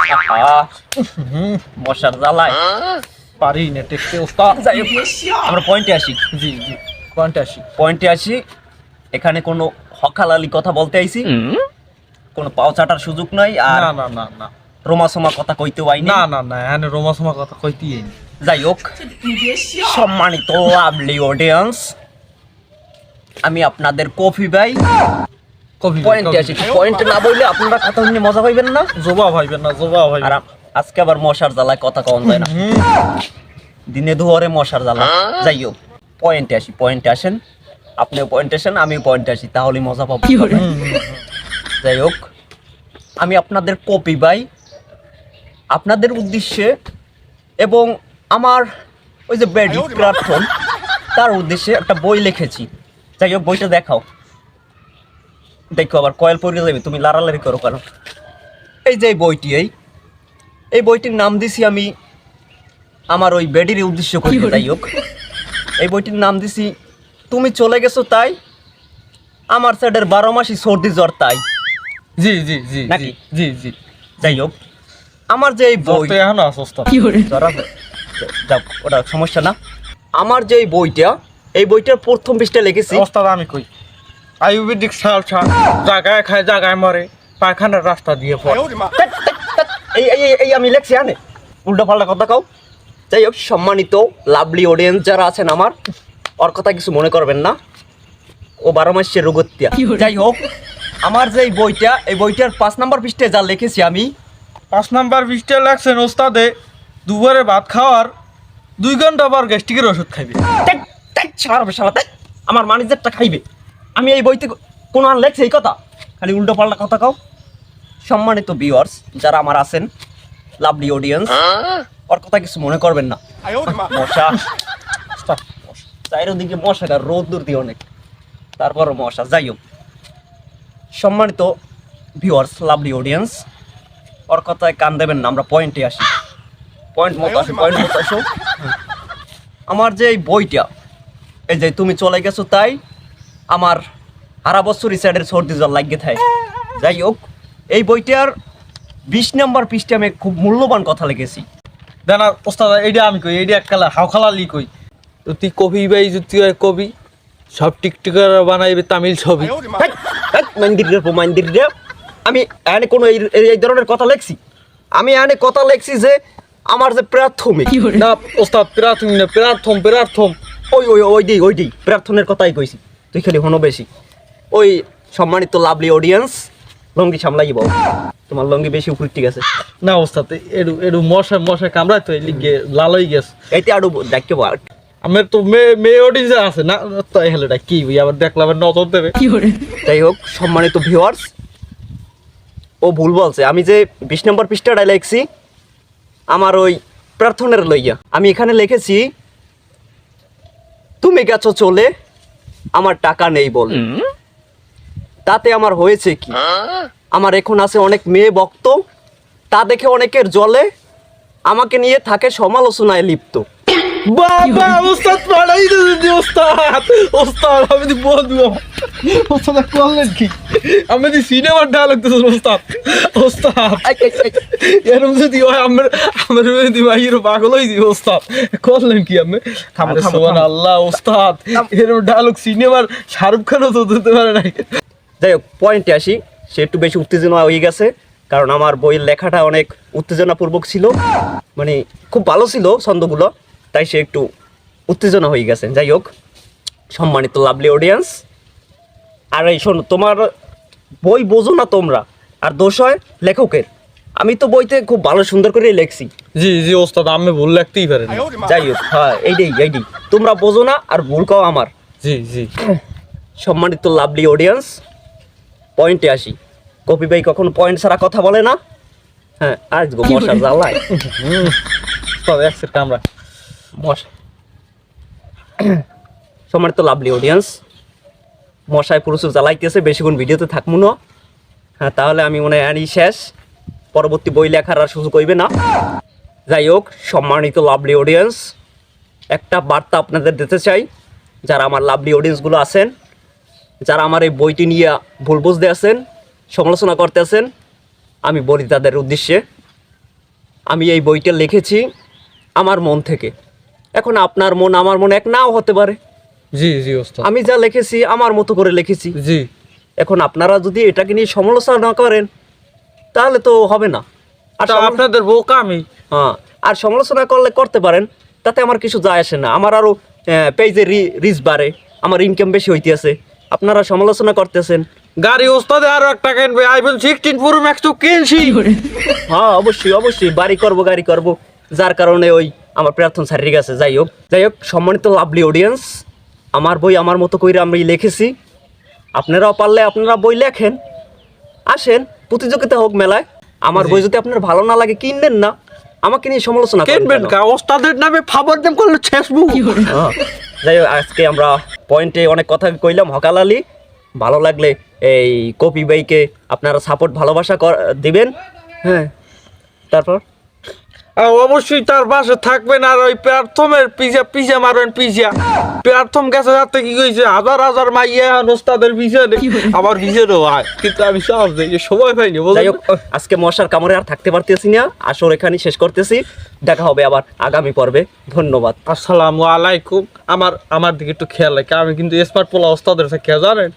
আহা, মশার জ্বালায়। পারি না টেকতে ওস্তাদ যাই আমরা পয়েন্টে আসি। জি জি পয়েন্টে আসি। পয়েন্টে আসি। এখানে কোনো হকালালি কথা বলতে আইছি। কোনো পাও চাটার সুযোগ নাই আর না না না না। রোমা সোমা কথা কইতে আইনি। না না না এখানে রোমা সোমা কথা কইতেই যাই হোক সম্মানিত লাভলি অডিয়েন্স আমি আপনাদের কফি ভাই। পয়েন্টে আসি পয়েন্ট না বললে আপনারা কথা শুনে মজা পাইবেন না? জবা ভাইবেন না জবা আর ভাইবেন আজকে আবার মশার জ্বালায় কথা কম যায় না। দিনে দুয়ারে মশার জ্বালা। যাই হোক পয়েন্টে আসি পয়েন্টে আসেন। আপনিও পয়েন্টে আসেন আমিও পয়েন্টে আসি তাহলেই মজা পাবো। যাই হোক আমি আপনাদের কপি ভাই আপনাদের উদ্দেশ্যে এবং আমার ওই যে বেডি প্ল্যাটফর্ম তার উদ্দেশ্যে একটা বই লিখেছি। যাই হোক বইটা দেখাও। দেখো আবার কয়েল পড়ে যাবে তুমি লাড়ালাড়ি করো কেন? এই যে বইটি এই এই বইটির নাম দিছি আমি আমার ওই বেডির উদ্দেশ্য করি যাই হোক। এই বইটির নাম দিছি তুমি চলে গেছো তাই আমার সাইডের বারো মাসই সর্দি জ্বর তাই। জি জি জি নাকি? জি জি। যাই হোক আমার যে এই বই এখন? যাক ওটা সমস্যা না। আমার যে এই বইটা এই বইটার প্রথম পৃষ্ঠা লিখেছি। আমি কই? আয়ুর্বেদিক সালসা জায়গায় খায় জায়গায় মরে পায়খানার রাস্তা দিয়ে পড়ে। এই এই এই- আমি লেখছি আনে। উল্টা পাল্টা কথা কাও। যাই হোক সম্মানিত লাভলি অডিয়েন্স যারা আছেন আমার ওর কথা কিছু মনে করবেন না। ও বারো মাসের রোগত্যা যাই হোক আমার যে এই বইটা এই বইটার পাঁচ নাম্বার পৃষ্ঠে যা লিখেছি আমি পাঁচ নাম্বার বিশটা লেখছেন ওস্তাদে দুবারে ভাত খাওয়ার দুই ঘণ্টা পর গ্যাস্ট্রিকের ওষুধ খাইবে। আমার ম্যানেজারটা খাইবে। আমি এই বইতে কোনো আর লেখছে এই কথা? খালি উল্টো পাল্টা কথা কাও। সম্মানিত ভিউয়ার্স যারা আমার আছেন লাভলি অডিয়েন্স ওর কথা কিছু মনে করবেন না। মশা। চারিদিকে মশাটা রোদ দূর দিয়ে অনেক। তারপর মশা যাই হোক। সম্মানিত ভিউয়ার্স লাভলি অডিয়েন্স ওর কথায় কান দেবেন না আমরা পয়েন্টে আসি। পয়েন্ট মতো আসি পয়েন্ট মতো আসো। আমার যে এই বইটা এই যে তুমি চলে গেছো তাই আমার সারা বছর সাইডের সর্দি জল লাগিয়ে থাকে। যাই হোক এই বইটার বিশ নম্বর পৃষ্ঠে আমি খুব মূল্যবান কথা লিখেছি। দেনা ওস্তাদ এইটা আমি কই এইটা এককালে হাওখালালি কই। তো তুই কবি যদি তুই হয় কবি সব টিকটিকার বানাইবে তামিল ছবি। মন্দির রে, মন্দির রে। আমি এনে কোনো এই ধরনের কথা লেখছি। আমি এনে কথা লেখছি যে আমার যে প্রাথমিক। না ওস্তাদ প্রাথমিক না প্রাথম প্রাথম। ওই ওই ওই দিই ওই দিই প্রার্থনের কথাই কইছি। তুই খালি হনো বেশি। ওই সম্মানিত লাভলি অডিয়েন্স লঙ্গি সামলাই বাবু তোমার লঙ্গি বেশি উপর ঠিক আছে না ওস্তাদ এডু এডু মশা মশা কামড়াই তো লিগে লাল হয়ে গেছে। এইতে আরও দেখতে পার আমার তো মেয়ে মেয়ে অডিয়েন্স আছে না তো হেলেটা কি ভাই আবার দেখলাম আবার নজর দেবে। যাই হোক সম্মানিত ভিউয়ার্স ও ভুল বলছে। আমি যে বিশ নম্বর পৃষ্ঠাটা লিখছি আমার ওই প্রার্থনার লইয়া। আমি এখানে লিখেছি তুমি গেছো চলে আমার টাকা নেই বল। তাতে আমার হয়েছে কি? আমার এখন আছে অনেক মেয়ে বক্ত তা দেখে অনেকের জলে আমাকে নিয়ে থাকে সমালোচনায় লিপ্ত। বাবা ওস্তাদ পাড়াই দিদি ওস্তাদ ওস্তাদ আমি তো বলব ওস্তাদ করলেন কি? আমি তো সিনেমার ডায়লগ তো ওস্তাদ ওস্তাদ। এরকম যদি হয় আমার আমার যদি ভাইয়ের পাগল হয়ে দিবে ওস্তাদ। করলেন কি আমি থামো, থামো, আল্লাহ ওস্তাদ এরকম ডায়লগ সিনেমার শাহরুখ খানও তো দিতে পারে নাই। যাই হোক পয়েন্টে আসি। সে একটু বেশি উত্তেজনা হয়ে গেছে কারণ আমার বইয়ের লেখাটা অনেক উত্তেজনাপূর্বক ছিল। মানে খুব ভালো ছিল ছন্দগুলো। তাই সে একটু উত্তেজনা হয়ে গেছে। যাই হোক সম্মানিত লাভলি অডিয়েন্স আর এই শোনো তোমার বই বোঝো না তোমরা আর দোষ হয় লেখকের। আমি তো বইতে খুব ভালো সুন্দর করে লেখছি। জি জি ওস্তাদ আমি ভুল লাগতেই পারেন যাই হোক হ্যাঁ এইটাই এইটাই। তোমরা বোঝো না আর ভুল কাও আমার। জি জি। সম্মানিত লাভলি অডিয়েন্স পয়েন্টে আসি। কপি ভাই কখনো পয়েন্ট ছাড়া কথা বলে না? হ্যাঁ আজ গো মশা জ্বালায় ওস্তাদ এক সেট কামড়া মশা সম্মানিত লাভলি অডিয়েন্স মশায় প্রচুর জ্বালাইতেছে বেশিক্ষণ ভিডিওতে থাকব না। হ্যাঁ তাহলে আমি মনে হয় শেষ। পরবর্তী বই লেখার আর সুযোগ হইবে না। যাই হোক, সম্মানিত লাভলি অডিয়েন্স একটা বার্তা আপনাদের দিতে চাই। যারা আমার লাভলি অডিয়েন্সগুলো আছেন, যারা আমার এই বইটি নিয়ে ভুল বুঝতে আছেন, সমালোচনা করতে আছেন, আমি বলি তাদের উদ্দেশ্যে। আমি এই বইটা লিখেছি আমার মন থেকে। এখন আপনার মন আমার মন এক নাও হতে পারে। জি জি ওস্তাদ। আমি যা লিখেছি আমার মতো করে লিখেছি। জি। এখন আপনারা যদি এটাকে নিয়ে সমালোচনা না করেন তাহলে তো হবে না। আর তা সমালো- আপনাদের বোকা আমি। হ্যাঁ আর সমালোচনা করলে করতে পারেন তাতে আমার কিছু যায় আসে না। আমার আরও পেজে রিচ বাড়ে আমার ইনকাম বেশি হইতেছে আপনারা সমালোচনা করতেছেন। গাড়ি ওস্তাদে আরও একটা কিনবে আইফোন সিক্সটিন প্রো ম্যাক্স তো কিনছি। হ্যাঁ অবশ্যই অবশ্যই বাড়ি করব গাড়ি করব। যার কারণে ওই আমার প্রার্থনা ছাড়িয়ে আছে যাই হোক যাই হোক সম্মানিত লাভলি অডিয়েন্স আমার বই আমার মতো করে আমি লিখেছি। আপনারাও পারলে আপনারা বই লেখেন। আসেন প্রতিযোগিতা হোক মেলায় আমার বই যদি আপনার ভালো না লাগে কিনবেন না। আমাকে নিয়ে সমালোচনা করেন কিনবেন কা? ওস্তাদের নামে ফাবার দাম করলে ছেসবু হ্যাঁ। যাই হোক আজকে আমরা পয়েন্টে অনেক কথা কইলাম। হকাল আলী ভালো লাগলে এই কপি বাইকে আপনারা সাপোর্ট ভালোবাসা কর- দিবেন। হ্যাঁ। তারপর? অবশ্যই তার বাসে থাকবেন আর ওই প্রার্থমের পিজা পিজা মারবেন পিজা। প্রার্থম গেছে রাতে কি কইছে? হাজার হাজার মাইয়া ওস্তাদের পিছনে। আমার পিছনেও হয় কিন্তু আমি সব দেখি সময় পাইনি যাই হোক আজকে মশার কামড়ে আর থাকতে পারতেছি না। আসর এখানে শেষ করতেছি। দেখা হবে আবার আগামী পর্বে। ধন্যবাদ। আসসালামু আলাইকুম। আমার আমার দিকে একটু খেয়াল রাখে। আমি কিন্তু স্মার্ট পোলা ওস্তাদের সাথে খেয়াল জানেন?